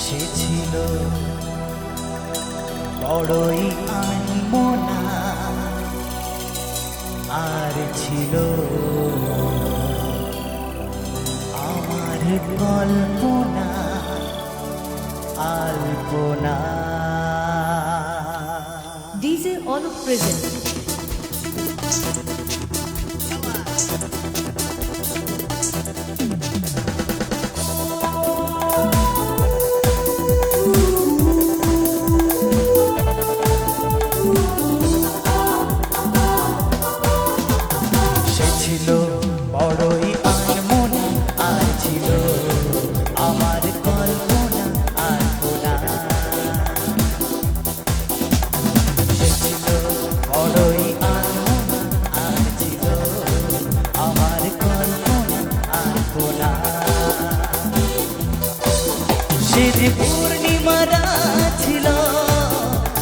সে ছিল বড়ই আনমনা আর ছিল আমার কল্পনা আলপনা DJ Alok present. সে যে পূর্ণিমা ছিল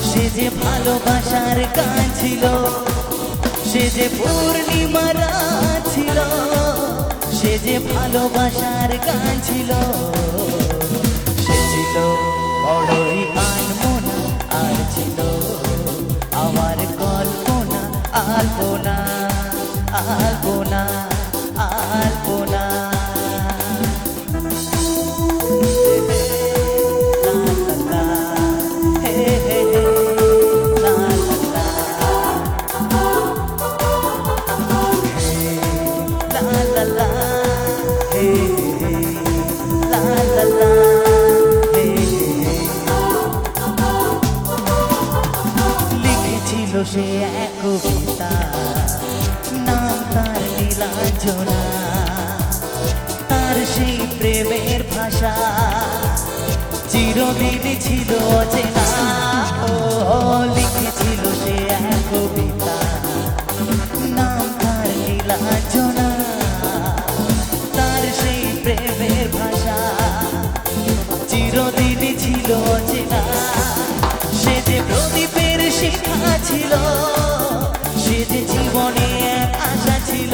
সে যে ভালোবাসার গান ছিল, সে যে পূর্ণিমা রাত ছিল সে যে ভালোবাসার গান ছিল। সে ছিল বড়ই আনমনা, আর ছিল আমার কল্পনা, আলপনা আলপনা আলপনা। সে এক নাম তার নীলাঞ্জনা। তার সেই প্রেমের ভাষা চিরদিন ছিল অচেনা। ও, লিখেছিল সে এক তার তার সেই প্রেমের ভাষা চিরদিন ছিল অচেনা। সে যে প্রদীপের শিখা ছিল সে যে জীবনে এক আশা ছিল।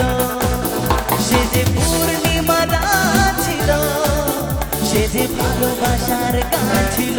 সে যে পূর্ণিমা ছিল সে যে ভালোবাসার গান ছিল।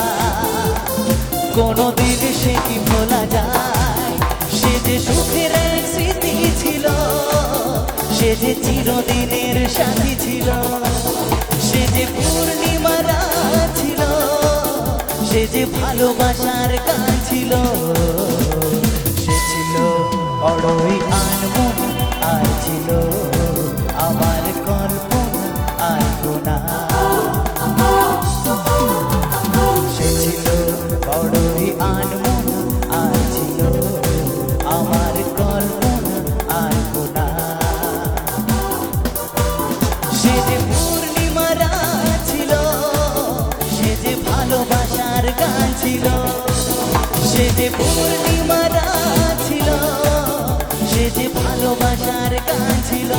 কোনদিন সে কি ভোলা যায়? সে যে সুখের এক স্মৃতি ছিল, সে যে চিরদিনের সাথী ছিল, সে যে পূর্ণিমা ছিল, সে যে ভালোবাসার গান ছিল, সে ছিল বড়ই আনমনা, আর ছিল আমার কল্পনা ছিল সে যে পূর্ণিমা ছিল সে যে ভালোবাসার গান ছিল।